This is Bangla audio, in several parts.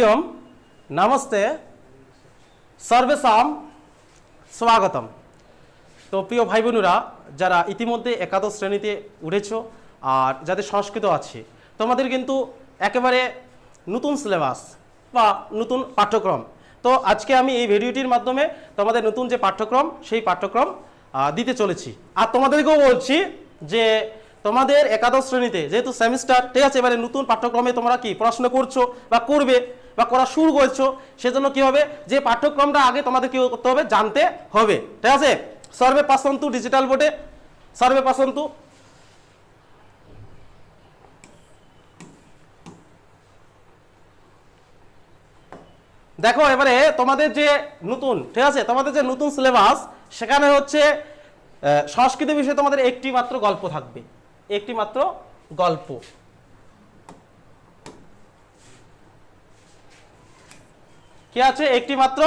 হরি ওম নমস্তে সর্বেশাম স্বাগতম তো প্রিয় ভাই বোনেরা যারা ইতিমধ্যে একাদশ শ্রেণীতে উঠেছ আর যাদের সংস্কৃত আছে তোমাদের কিন্তু একেবারে নতুন সিলেবাস বা নতুন পাঠ্যক্রম তো আজকে আমি এই ভিডিওটির মাধ্যমে তোমাদের নতুন যে পাঠ্যক্রম, সেই পাঠ্যক্রম দিতে চলেছি। আর তোমাদেরকেও বলছি যে তোমাদের একাদশ শ্রেণীতে যেহেতু সেমিস্টার ঠিক আছে, এবারে নতুন পাঠ্যক্রমে তোমরা কি পড়াশোনা করছ বা করবে বা করা শুরু করছ, সেজন্য কি হবে? যে পাঠ্যক্রমটা আগে তোমাদের কি করতে হবে? জানতে হবে। ঠিক আছে? সর্বে পাসন্তু ডিজিটাল বোর্ডে সর্বে পাসন্তু। দেখো, এবারে তোমাদের যে নতুন, ঠিক আছে? তোমাদের যে নতুন সিলেবাস সেখানে হচ্ছে সংস্কৃত বিষয়ে তোমাদের একটি মাত্র গল্প থাকবে। একটি মাত্র গল্প। কি আছে? একটি মাত্র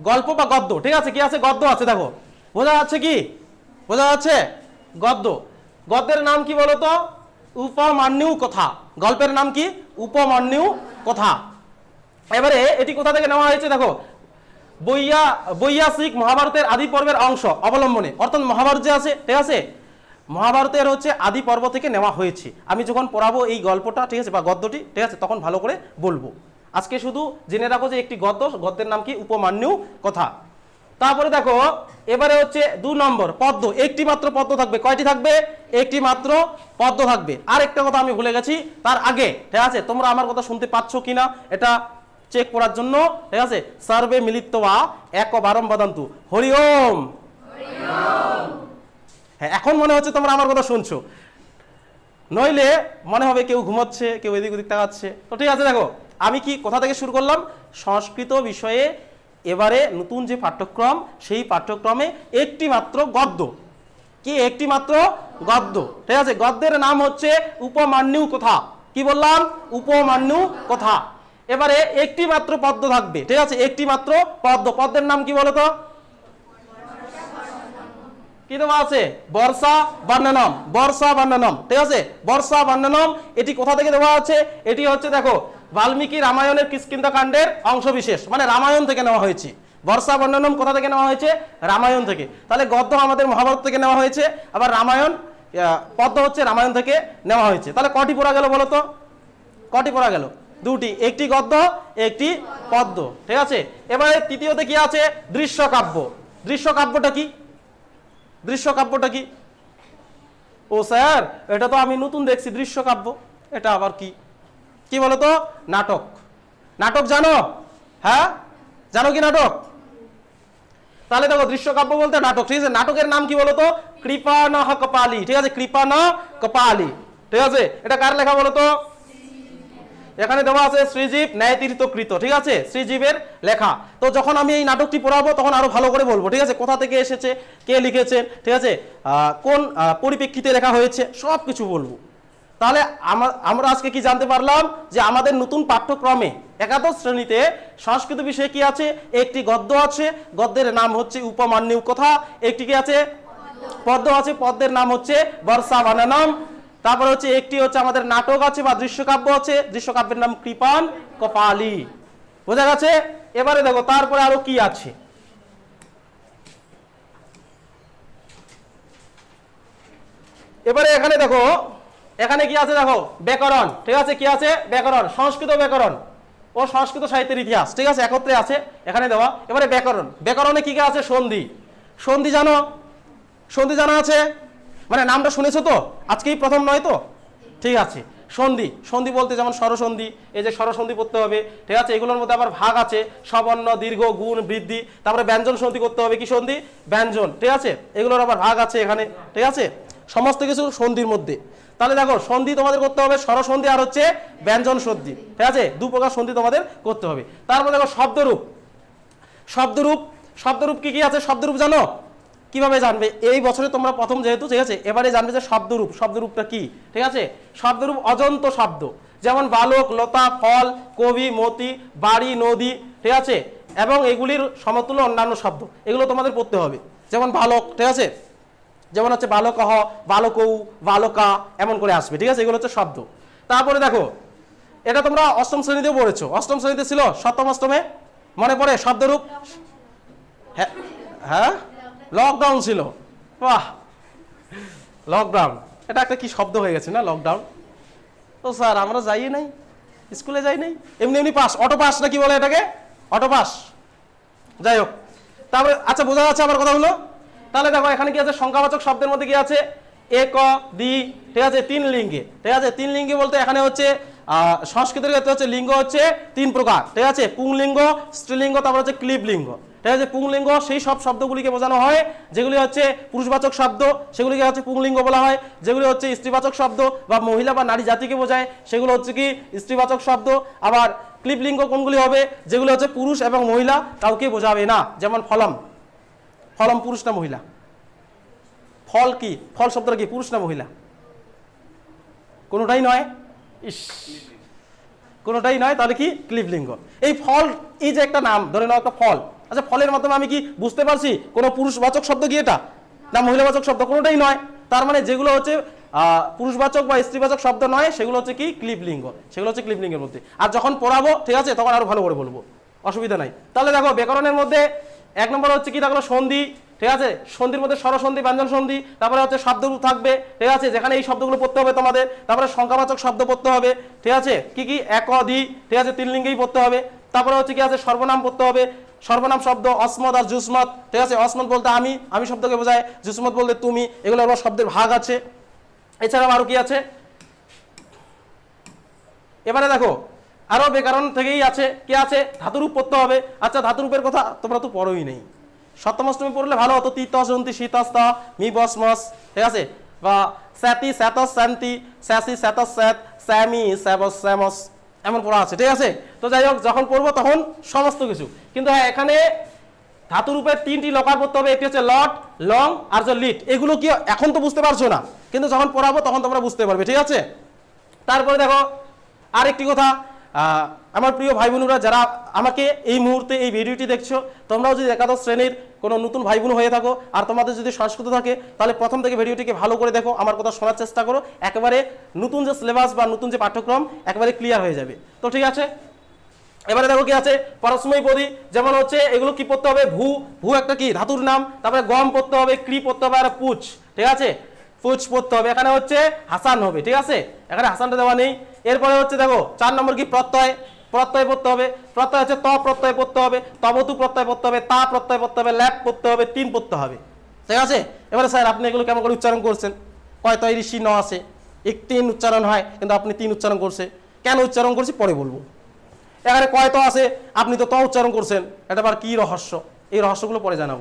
গল্প বা গদ্য। ঠিক আছে? কি আছে? গদ্য আছে, দেখো। বোঝা যাচ্ছে কি? বোঝা যাচ্ছে? গদ্য। গদ্যের নাম কি বলতো? উপমান্যু কথা। গল্পের নাম কি? উপমান্যু কথা। এবারে এটি কোথা থেকে নেওয়া হয়েছে, দেখো? বইয়া বৈয়াসিক মহাভারতের আদি পর্বের অংশ অবলম্বনে। অর্থাৎ মহাভারত যে আছে, ঠিক আছে? মহাভারতের হচ্ছে আদি পর্ব থেকে নেওয়া হয়েছে। আমি যখন পড়াবো এই গল্পটা, ঠিক আছে, বা গদ্যটি, ঠিক আছে, তখন ভালো করে বলব। আজকে শুধু জেনে রাখো যে একটি গদ্য, গদ্যের নাম কি? উপমান্যু কথা। তারপরে দেখো, এবারে হচ্ছে দু নম্বর, পদ্ম। একটি মাত্র পদ্ম থাকবে। কয়টি থাকবে? একটি মাত্র পদ্ম থাকবে। আর একটা কথা আমি ভুলে গেছি, তার আগে, ঠিক আছে? তোমরা আমার কথা শুনতে পাচ্ছ কিনা, এটা চেক করার জন্য, ঠিক আছে? সার্ভে মিলিত্বা এক বারম বাদান্তু। হরি ওম! হ্যাঁ এখন মনে হচ্ছে তোমরা আমার কথা শুনছো। নইলে মনে হবে কেউ ঘুমাচ্ছে, কেউ এদিক ওদিক তাকাচ্ছে। তো ঠিক আছে, দেখো। আমি কি কোথা থেকে শুরু করলাম? সংস্কৃত বিষয়ে এবারে নতুন যে পাঠ্যক্রম, সেই পাঠ্যক্রমে একটি মাত্র গদ্য। কি একটি মাত্র? গদ্য। ঠিক আছে? গদ্যের নাম হচ্ছে উপমান্যু কথা? কি বললাম? উপমান্যু কথা? এবারে একটি মাত্র পদ্ম থাকবে। ঠিক আছে? একটি মাত্র পদ্ম পদ্মের নাম কি বলতো? কি দেওয়া আছে? বর্ষা বর্ণনম। বর্ষা বর্ণনম। ঠিক আছে? বর্ষা বর্ণনম, এটি কোথা থেকে দেওয়া আছে? এটি হচ্ছে, দেখো বাল্মীকি রামায়ণের কিষ্কিন্দা কাণ্ডের অংশ বিশেষ মানে রামায়ণ থেকে নেওয়া হয়েছে। বর্ষা বর্ণনম কোথা থেকে নেওয়া হয়েছে? রামায়ণ থেকে। তাহলে গদ্য আমাদের মহাভারত থেকে নেওয়া হয়েছে, আবার রামায়ণ পদ্ম হচ্ছে রামায়ণ থেকে নেওয়া হয়েছে। তাহলে কটি পড়া গেল বলো তো? কটি পড়া গেল? দুটি। একটি গদ্য, একটি পদ্ম ঠিক আছে? এবারে তৃতীয়তে কি আছে? দৃশ্যকাব্য। দৃশ্যকাব্যটা কি? দৃশ্যকাব্যটা কি? ও স্যার, এটা তো আমি নতুন দেখছি। দৃশ্যকাব্য। এটা আবার কি? কি বলতো? নাটক। নাটক জানো? হ্যাঁ? জানো কি নাটক? তাহলে দেখো, দৃশ্যকাব্য বলতে নাটক, ঠিক আছে? নাটকের নাম কি বলতো? কৃপান কপালি, ঠিক আছে? কৃপান কপালি, ঠিক আছে? এটা কার লেখা বলতো? এখানে দেওয়া আছে শ্রীজীব ন্যায়তীর্থকৃত, ঠিক আছে? শ্রীজীবের লেখা। তো যখন আমি এই নাটকটি পড়াবো, তখন আরও ভালো করে বলব, ঠিক আছে? কোথা থেকে এসেছে? কে লিখেছেন ঠিক আছে? কোন পরিপ্রেক্ষিতে লেখা হয়েছে? সব কিছু বলব। তাহলে আমা- আমরা আজকে কি জানতে পারলাম যে আমাদের নতুন পাঠ্যক্রমে একাদশ শ্রেণীতে সংস্কৃত বিষয়ে কি আছে? একটি গদ্য আছে, গদ্যের নাম হচ্ছে উপমান্যু কথা। একটি কি আছে? পদ্ম আছে পদ্মের নাম হচ্ছে বর্ষা বানানাম তারপর হচ্ছে একটি হচ্ছে আমাদের নাটক আছে বা দৃশ্যকাব্য আছে। দৃশ্যকাব্যের নাম কৃপান কপালি। বোঝা গেছে? এবারে দেখো, তারপরে আরও কি আছে? এবারে এখানে দেখো এখানে কি আছে দেখো? ব্যাকরণ। ঠিক আছে? কি আছে? ব্যাকরণ। সংস্কৃত ব্যাকরণ। ও সংস্কৃত সাহিত্যের ইতিহাস। ঠিক আছে? একত্রে আছে এখানে দেওয়া। এবারে ব্যাকরণ। ব্যাকরণে কি কি আছে? সন্ধি। সন্ধি জানো? সন্ধি জানা আছে? মানে নামটা শুনেছো তো? আজকেই প্রথম নয় তো? ঠিক আছে। সন্ধি। সন্ধি বলতে যেমন স্বরসন্ধি, এই যে স্বরসন্ধি পড়তে হবে, ঠিক আছে? এগুলোর মধ্যে আবার ভাগ আছে। সবর্ণ, দীর্ঘ, গুণ, বৃদ্ধি, তারপরে ব্যঞ্জন সন্ধি করতে হবে। কি সন্ধি? ব্যঞ্জন। ঠিক আছে? এগুলোর আবার ভাগ আছে এখানে। ঠিক আছে? সমস্ত কিছু সন্ধির মধ্যে। তাহলে দেখো, সন্ধি তোমাদের করতে হবে, স্বরসন্ধি আর হচ্ছে ব্যঞ্জন সন্ধি ঠিক আছে? দু প্রকার সন্ধি তোমাদের করতে হবে। তারপর দেখো, শব্দরূপ। শব্দরূপ শব্দরূপ কি কি আছে? শব্দরূপ জানো? কীভাবে জানবে? এই বছরে তোমরা প্রথম যেহেতু, ঠিক আছে? এবারে জানবে যে শব্দরূপ, শব্দরূপটা কি? ঠিক আছে? শব্দরূপ অজন্ত শব্দ। যেমন বালক, লতা, ফল, কবি, মতি, বাড়ি, নদী, ঠিক আছে? এবং এগুলির সমতুল্য অন্যান্য শব্দ। এগুলো তোমাদের পড়তে হবে। যেমন বালক, ঠিক আছে? যেমন হচ্ছে বালকহ, বালকৌ, বালকা, এমন করে আসবে, ঠিক আছে? এগুলো হচ্ছে শব্দ। তারপরে দেখো, এটা তোমরা অষ্টম শ্রেণীতেও পড়েছো। অষ্টম শ্রেণীতে ছিল সপ্তম অষ্টমে, মনে পড়ে? শব্দরূপ? হ্যাঁ হ্যাঁ? লকডাউন ছিল। বাহ! লকডাউন এটা একটা কি শব্দ হয়ে গেছে না লকডাউন তো স্যার, আমরা যাই নাই, স্কুলে যাই নাই। এমনি এমনি পাস অটো পাস না কি বলে এটাকে? অটো পাস যাই হোক। তারপরে আচ্ছা বোঝা যাচ্ছে আমার কথাগুলো? তাহলে দেখো, এখানে কি আছে? সংখ্যাবাচক শব্দের মধ্যে কি আছে? এক দি, ঠিক আছে? তিন লিঙ্গে। ঠিক আছে? তিন লিঙ্গে বলতে এখানে হচ্ছে সংস্কৃতের ক্ষেত্রে হচ্ছে লিঙ্গ হচ্ছে তিন প্রকার। ঠিক আছে? পুংলিঙ্গ, স্ত্রীলিঙ্গ, তারপর হচ্ছে ক্লিপ লিঙ্গ ঠিক আছে? পুংলিঙ্গ, সেই সব শব্দগুলিকে বোঝানো হয়, যেগুলি হচ্ছে পুরুষবাচক শব্দ, সেগুলিকে হচ্ছে পুংলিঙ্গ বলা হয়, যেগুলি হচ্ছে স্ত্রীবাচক শব্দ বা মহিলা বা নারী জাতিকে বোঝায়, সেগুলো হচ্ছে কি স্ত্রীবাচক শব্দ। আবার ক্লিপলিঙ্গ কোনগুলি হবে? যেগুলো হচ্ছে পুরুষ এবং মহিলা কাউকে বোঝাবে না, যেমন ফলম। ফলম পুরুষ না মহিলা? ফল কি? ফল শব্দটা কি? পুরুষ না মহিলা? কোনোটাই নয়? ইস। কোনোটাই নয়? তাহলে কি? ক্লিপলিঙ্গ। এই ফল, এই যে একটা নাম, ধরে নাও একটা ফল। আচ্ছা ফলের মাধ্যমে আমি কি বুঝতে পারছি? কোনো পুরুষবাচক শব্দ কি এটা? না, মহিলাবাচক শব্দ কোনোটাই নয়। তার মানে যেগুলো হচ্ছে পুরুষবাচক বা স্ত্রীবাচক শব্দ নয়, সেগুলো হচ্ছে কি? ক্লিপলিঙ্গ। সেগুলো হচ্ছে ক্লিপলিঙ্গের মধ্যে। আর যখন পড়াবো, ঠিক আছে, তখন আরও ভালো করে বলব। অসুবিধা নাই। তাহলে দেখো, ব্যাকরণের মধ্যে এক নম্বর হচ্ছে কি থাকল সন্ধি, ঠিক আছে? সন্ধির মধ্যে স্বরসন্ধি, ব্যঞ্জন সন্ধি, তারপরে হচ্ছে শব্দরূপ থাকবে, ঠিক আছে? যেখানে এই শব্দগুলো পড়তে হবে তোমাদের, তারপরে সংখ্যাবাচক শব্দ পড়তে হবে, ঠিক আছে? কি কি? এক অধি ঠিক আছে? তিন লিঙ্গেই পড়তে হবে। তারপরে হচ্ছে কি আছে? সর্বনাম পড়তে হবে। সর্বনাম শব্দ অসমত আর জুসমত ঠিক আছে? অসমত বলতে আমি আমি শব্দকে বোঝায় জুসমত বলতে তুমি, এগুলো আবার শব্দের ভাগ আছে। এছাড়াও আরও কি আছে? এবারে দেখো আরও ব্যাকরণ থেকেই আছে। কে আছে? ধাতুরূপ পড়তে হবে। আচ্ছা ধাতুরূপের কথা তোমরা তো পড়োই নেই। সপ্তমষ্টমী পড়লে ভালো হতো। তিতস অন্তি শীতস্ত, মি বস মস ঠিক আছে? বা স্যাতি স্যাতস স্যান্তি স্যাসি স্যাতস স্যাত স্যামি স্যাবস স্যামস এমন পড়া আছে, ঠিক আছে? তো যাই হোক, যখন পড়ব তখন সমস্ত কিছু। কিন্তু হ্যাঁ এখানে ধাতুরূপের তিনটি লকার পড়তে হবে। একটি হচ্ছে লট লং, আর যে লিট। এগুলো কি এখন তো বুঝতে পারছ না? কিন্তু যখন পড়াবো তখন তোমরা বুঝতে পারবে, ঠিক আছে? তারপরে দেখো, আরেকটি কথা। আমার প্রিয় ভাই বোনেরা যারা আমাকে এই মুহূর্তে এই ভিডিওটি দেখছ, তোমরাও যদি একাদশ শ্রেণির কোনো নতুন ভাই বোন হয়ে থাকো আর তোমাদের যদি সংস্কৃত থাকে, তাহলে প্রথম থেকে ভিডিওটিকে ভালো করে দেখো, আমার কথা শোনার চেষ্টা করো, একেবারে নতুন যে সিলেবাস বা নতুন যে পাঠ্যক্রম, একেবারে ক্লিয়ার হয়ে যাবে। তো ঠিক আছে? এবারে দেখো কি আছে পরস্ময়ী পদী, যেমন হচ্ছে, এগুলো কি পড়তে হবে? ভূ ভূ একটা কি? ধাতুর নাম, তারপরে গম পড়তে হবে ক্রি পড়তে হবে, আর পুচ, ঠিক আছে? পুচ পড়তে হবে, এখানে হচ্ছে হাসান হবে, ঠিক আছে? এখানে হাসানটা দেওয়া নেই। এরপরে হচ্ছে দেখো, চার নম্বর কি? প্রত্যয়। প্রত্যয় পড়তে হবে। প্রত্যয় হচ্ছে ত প্রত্যয় পড়তে হবে তবতু প্রত্যয় পড়তে হবে, তা প্রত্যয় পড়তে হবে ল্যাপ পড়তে হবে, তিন পড়তে হবে। ঠিক আছে? এবারে স্যার, আপনি এগুলো কেমন করে উচ্চারণ করছেন? কয় তৈ ঋষি ন আছে। এক তিন উচ্চারণ হয়, কিন্তু আপনি তিন উচ্চারণ করছে। কেন উচ্চারণ করছি? পরে বলব। এখানে কয় তো আছে? আপনি তো ত উচ্চারণ করছেন। এটা আবার কী রহস্য? এই রহস্যগুলো পরে জানাব।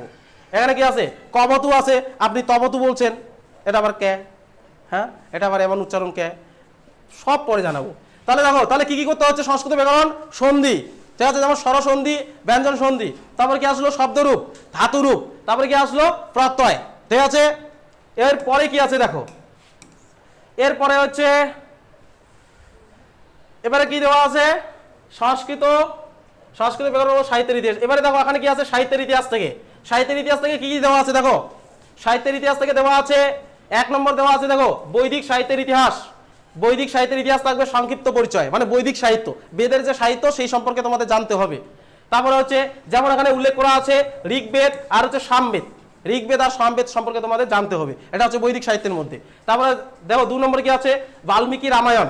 এখানে কি আছে? কবতু আছে, আপনি তবতু বলছেন। এটা আবার কে? হ্যাঁ? এটা আবার এমন উচ্চারণ কে? সব পরে জানাব। তাহলে দেখো, তাহলে কি কি করতে হচ্ছে? সংস্কৃত ব্যাকরণ, সন্ধি। ঠিক আছে, যেমন স্বরসন্ধি, ব্যঞ্জন সন্ধি, তারপর কি আসলো? শব্দরূপ, ধাতুরূপ, তারপরে কি আসলো? প্রত্যয়। ঠিক আছে? এরপরে কি আছে দেখো? এরপরে হচ্ছে, এবারে কি দেওয়া আছে? সংস্কৃত সংস্কৃত ব্যাকরণ ও সাহিত্যের ইতিহাস। এবারে দেখো, এখানে কি আছে? সাহিত্যের ইতিহাস থেকে। সাহিত্যের ইতিহাস থেকে কি কি দেওয়া আছে দেখো? সাহিত্যের ইতিহাস থেকে দেওয়া আছে, এক নম্বর দেওয়া আছে দেখো, বৈদিক সাহিত্যের ইতিহাস। বৈদিক সাহিত্যের ইতিহাস থাকবে সংক্ষিপ্ত পরিচয় মানে বৈদিক সাহিত্য। বেদের যে সাহিত্য, সেই সম্পর্কে তোমাদের জানতে হবে। তারপরে হচ্ছে, যেমন এখানে উল্লেখ করা আছে ঋগ্বেদ আর হচ্ছে সামবেদ। ঋগ্বেদ আর সামবেদ সম্পর্কে তোমাদের জানতে হবে। এটা হচ্ছে বৈদিক সাহিত্যের মধ্যে। তারপরে দেখো, দু নম্বর কি আছে? বাল্মীকি রামায়ণ।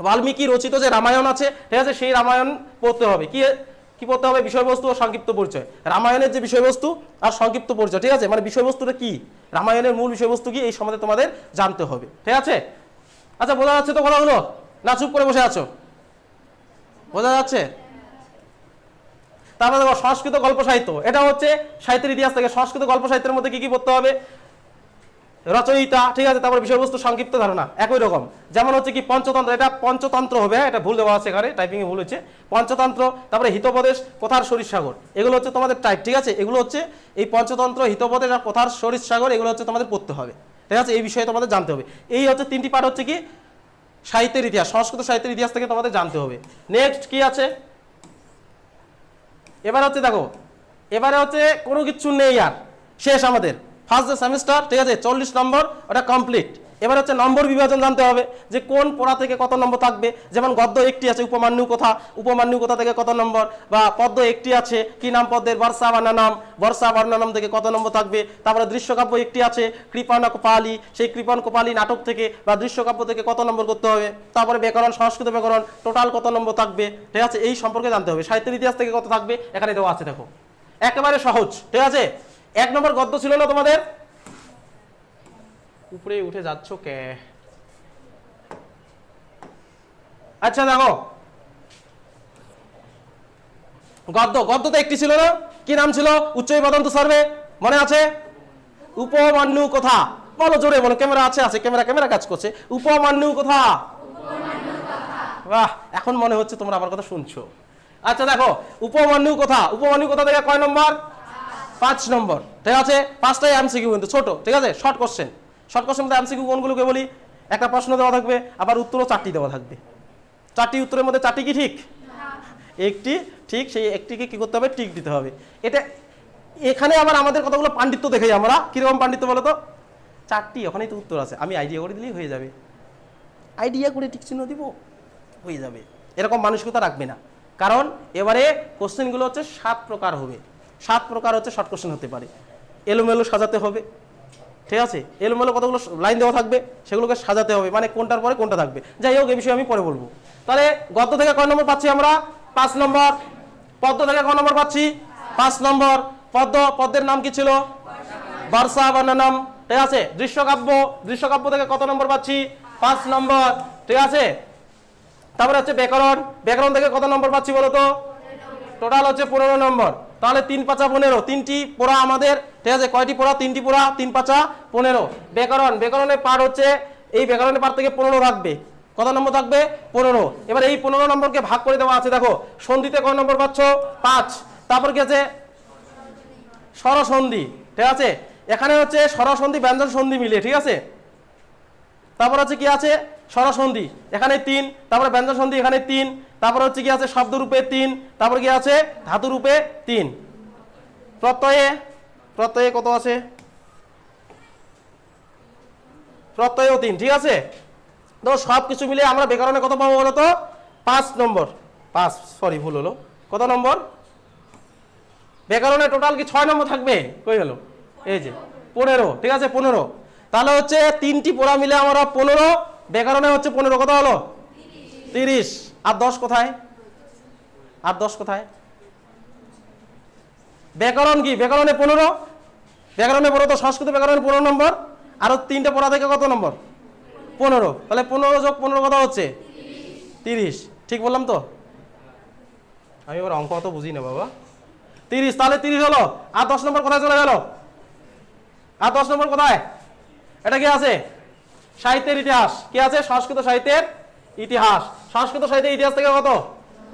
বাল্মীকি রচিত যে রামায়ণ আছে, ঠিক আছে, সেই রামায়ণ পড়তে হবে। কি কি পড়তে হবে? বিষয়বস্তু ও সংক্ষিপ্ত পরিচয়। রামায়ণের যে বিষয়বস্তু আর সংক্ষিপ্ত পরিচয়, ঠিক আছে? মানে বিষয়বস্তুটা কি? রামায়ণের মূল বিষয়বস্তু কি? এই সম্বন্ধে তোমাদের জানতে হবে। ঠিক আছে? আচ্ছা বোঝা যাচ্ছে তো কথাগুলো? না চুপ করে বসে আছো। বোঝা যাচ্ছে? তারপরে দেখো সংস্কৃত গল্প সাহিত্য। এটা হচ্ছে সাহিত্যের ইতিহাস থেকে সংস্কৃত গল্প সাহিত্যের মধ্যে কি কি পড়তে হবে? রচয়িতা ঠিক আছে তারপরে বিষয়বস্তু সংক্ষিপ্ত ধারণা একই রকম। যেমন হচ্ছে কি পঞ্চতন্ত্র এটা পঞ্চতন্ত্র হবে হ্যাঁ, এটা ভুল দেওয়া আছে এখানে টাইপিংয়ে ভুল হচ্ছে। পঞ্চতন্ত্র তারপরে হিতোপদেশ কথার সরিষাগর এগুলো হচ্ছে তোমাদের টাইপ ঠিক আছে? এগুলো হচ্ছে এই পঞ্চতন্ত্র হিতোপদেশ আর কথার সরিষাগর এগুলো হচ্ছে তোমাদের পড়তে হবে। ঠিক আছে এই বিষয়ে তোমাদের জানতে হবে। এই হচ্ছে তিনটি পাঠ হচ্ছে কি? সাহিত্যের ইতিহাস, সংস্কৃত সাহিত্যের ইতিহাস থেকে তোমাদের জানতে হবে। নেক্সট কি আছে? এবার হচ্ছে দেখো, এবারে হচ্ছে কোনো কিছু নেই আর, শেষ আমাদের। ফার্স্ট সেমিস্টার ঠিক আছে, চল্লিশ নম্বর, ওটা কমপ্লিট এবার হচ্ছে নম্বর বিভাজন জানতে হবে যে কোন পড়া থেকে কত নম্বর থাকবে। যেমন গদ্য একটি আছে, উপমান্যু কথা উপমান্যু কথা থেকে কত নম্বর, বা পদ্য একটি আছে, কি নাম পদ্মের বর্ষা বানানাম বর্ষা বানানাম থেকে কত নম্বর থাকবে। তারপরে দৃশ্যকাব্য একটি আছে, কৃপণ কোপালি, সেই কৃপণ কোপালি নাটক থেকে বা দৃশ্যকাব্য থেকে কত নম্বর করতে হবে। তারপরে ব্যাকরণ, সংস্কৃত ব্যাকরণ, টোটাল কত নম্বর থাকবে। ঠিক আছে, এই সম্পর্কে জানতে হবে। সাহিত্যের ইতিহাস থেকে কত থাকবে, এখানে দেওয়া আছে, দেখো। একেবারে সহজ, ঠিক আছে? এক নম্বর গদ্য ছিল না তোমাদের? উপরে উঠে যাচ্ছ কে? আচ্ছা দেখো। গদ্য গদ্য তো একটি ছিল না? কি নাম ছিল? উচ্চ বদন্ত সার্ভে, মনে আছে? উপমান্যু কথা। বলো জোরে বলো, ক্যামেরা আছে আছে, ক্যামেরা ক্যামেরা কাজ করছে। উপমান্যু কথা। বাহ, এখন মনে হচ্ছে তোমরা আমার কথা শুনছো। আচ্ছা দেখো, উপমান্যু কথা। উপমান্যু কথা থেকে কয় নম্বর? পাঁচ নম্বর। ঠিক আছে? পাঁচটাই এমসিকিউ কিন্তু, ছোট, ঠিক আছে? শর্ট কোশ্চেন শর্ট কোশ্চেন মধ্যে এমসিকিউ কোনগুলোকে বলি? একটা প্রশ্ন দেওয়া থাকবে আবার উত্তরও চারটি দেওয়া থাকবে। চারটি উত্তরের মধ্যে চারটি কি ঠিক? একটি ঠিক সেই একটিকে কি করতে হবে? টিক দিতে হবে। এটা এখানে আবার আমাদের কতগুলো পাণ্ডিত্য দেখে আমরা? কীরকম পাণ্ডিত্য বলো তো? চারটি ওখানেই তো উত্তর আছে। আমি আইডিয়া করে দিলেই হয়ে যাবে। আইডিয়া করে টিক চিহ্ন দিব হয়ে যাবে। এরকম মানসিকতা রাখবে না। কারণ এবারে কোশ্চেনগুলো হচ্ছে সাত প্রকার হবে। সাত প্রকার হচ্ছে শর্ট কোশ্চেন হতে পারে। এলোমেলো সাজাতে হবে। ঠিক আছে? এলোমেলো কতগুলো লাইন দেওয়া থাকবে? সেগুলোকে সাজাতে হবে। মানে কোনটার পরে কোনটা থাকবে? যাই হোক এই বিষয়ে আমি পরে বলব। তাহলে গদ্য থেকে কয় নম্বর পাচ্ছি আমরা? পাঁচ নম্বর। পদ্ম থেকে কয় নম্বর পাচ্ছি? পাঁচ নম্বর। পদ্ম পদ্মের নাম কি ছিল? বর্ষা বর্ণনম। ঠিক আছে? দৃশ্যকাব্য দৃশ্যকাব্য থেকে কত নম্বর পাচ্ছি? পাঁচ নম্বর। ঠিক আছে? তারপরে হচ্ছে ব্যাকরণ। ব্যাকরণ থেকে কত নম্বর পাচ্ছি বলো তো টোটাল হচ্ছে পনেরো নম্বর। তাহলে তিন পাঁচা পনেরো। তিনটি পোড়া আমাদের, ঠিক আছে? কয়টি পোড়া? তিনটি পোড়া, তিন পাঁচা পনেরো। ব্যাকরণ ব্যাকরণের পার হচ্ছে, এই ব্যাকরণের পার থেকে পনেরো রাখবে। কত নম্বর থাকবে? পনেরো। এবার এই পনেরো নম্বরকে ভাগ করে দেওয়া আছে, দেখো। সন্ধিতে কয় নম্বর পাচ্ছ? পাঁচ। তারপর কি আছে? স্বরসন্ধি, ঠিক আছে? এখানে হচ্ছে স্বরসন্ধি ব্যঞ্জন সন্ধি মিলে, ঠিক আছে? তারপর হচ্ছে কি আছে? স্বরসন্ধি, এখানে তিন, তারপরে ব্যঞ্জন সন্ধি এখানে তিন, তারপর হচ্ছে কি আছে? শব্দ রূপে তিন, তারপর কি আছে? ধাতু রূপে তিন। প্রত্যয়ে প্রত্যয়ে কত আছে? প্রত্যয়েও তিন, ঠিক আছে? তো সব কিছু মিলে আমরা ব্যাকরণে কত পাবো বলো তো পাঁচ নম্বর। পাঁচ সরি ভুল হলো। কত নম্বর? ব্যাকরণে টোটাল কি ছয় নম্বর থাকবে? কই গেল? এই যে, পনেরো, ঠিক আছে? পনেরো। তাহলে হচ্ছে তিনটি পোড়া মিলে আমরা পনেরো, ব্যাকরণে হচ্ছে পনেরো, কত হলো? তিরিশ। আর দশ কোথায়? আর দশ কোথায়? ব্যাকরণ কি? ব্যাকরণে পনেরো ব্যাকরণে পনেরো, তো সংস্কৃত ব্যাকরণে পনেরো নম্বর, আরও তিনটে পড়া থেকে কত নম্বর? পনেরো। তাহলে পনেরো যোগ পনেরো কথা হচ্ছে? তিরিশ। ঠিক বললাম তো? আমি এবার অঙ্ক অত বুঝি না, বাবা। তিরিশ, তাহলে তিরিশ হলো। আর দশ নম্বর কোথায় চলে গেল? আর দশ নম্বর কোথায়? এটা কি আছে? সাহিত্যের ইতিহাস। কি আছে? সংস্কৃত সাহিত্যের ইতিহাস। সংস্কৃত সাহিত্যের ইতিহাস থেকে কত?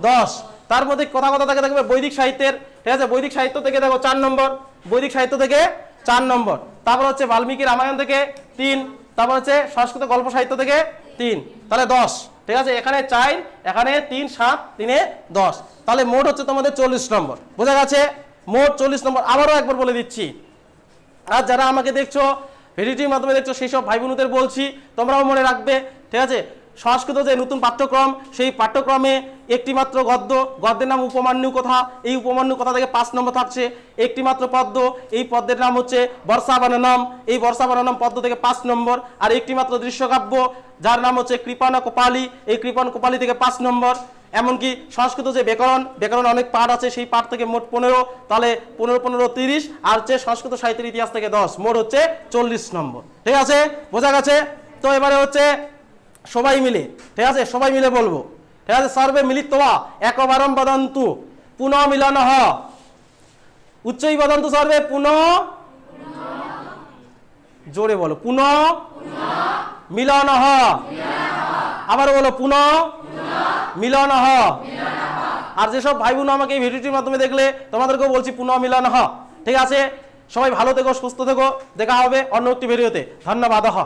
দশ। তার মধ্যে কথা কথা থেকে থাকবে বৈদিক সাহিত্যের। ঠিক আছে? বৈদিক সাহিত্য থেকে দেখো চার নম্বর। বৈদিক সাহিত্য থেকে চার নম্বর। তারপর হচ্ছে বাল্মীকি রামায়ণ থেকে তিন। তারপর হচ্ছে সংস্কৃত গল্প সাহিত্য থেকে তিন। তাহলে দশ। ঠিক আছে? এখানে চার, এখানে তিন, সাত, তিনে দশ। তাহলে মোট হচ্ছে তোমাদের চল্লিশ নম্বর। বোঝা গেছে? মোট চল্লিশ নম্বর। আবারও একবার বলে দিচ্ছি। আর যারা আমাকে দেখছ ভিডিওটির মাধ্যমে দেখছ সেই সব ভাই বোনদের বলছি, তোমরাও মনে রাখবে, ঠিক আছে? সংস্কৃত যে নতুন পাঠ্যক্রম, সেই পাঠ্যক্রমে একটি মাত্র গদ্য, গদ্যের নাম উপমান্যু কথা, এই উপমান্যু কথা থেকে পাঁচ নম্বর থাকছে একটি মাত্র পদ্য, এই পদ্মের নাম হচ্ছে বর্ষা বানানাম এই বর্ষা বানানাম পদ্ম থেকে পাঁচ নম্বর, আর একটি মাত্র দৃশ্যকাব্য, যার নাম হচ্ছে কৃপানা কোপালি এই কৃপান কোপালি থেকে পাঁচ নম্বর। এমনকি সংস্কৃত যে ব্যাকরণ ব্যাকরণ অনেক পাঠ আছে, সেই পাঠ থেকে মোট পনেরো, তাহলে পনেরো পনেরো, তিরিশ, আর হচ্ছে সংস্কৃত সাহিত্যের ইতিহাস থেকে দশ, মোট হচ্ছে চল্লিশ নম্বর। ঠিক আছে? বোঝা গেছে? তো এবারে হচ্ছে সবাই মিলে, ঠিক আছে? সবাই মিলে বলব। ঠিক আছে? সর্বে মিলিত্বা একবারম বদন্তু, পুনঃ মিলন। হ উচ্চই বদন্তু সর্বে, পুনঃ জোরে বলো, পুনঃ মিলন। হ আবার বলো, পুনঃ মিলন হ আর যেসব ভাই বোন আমাকে এই ভিডিওটির মাধ্যমে দেখলে, তোমাদেরকেও বলছি পুনঃ মিলন হ ঠিক আছে? সবাই ভালো থেকো, সুস্থ থেকো। দেখা হবে অন্য একটি ভিডিওতে। ধন্যবাদ হ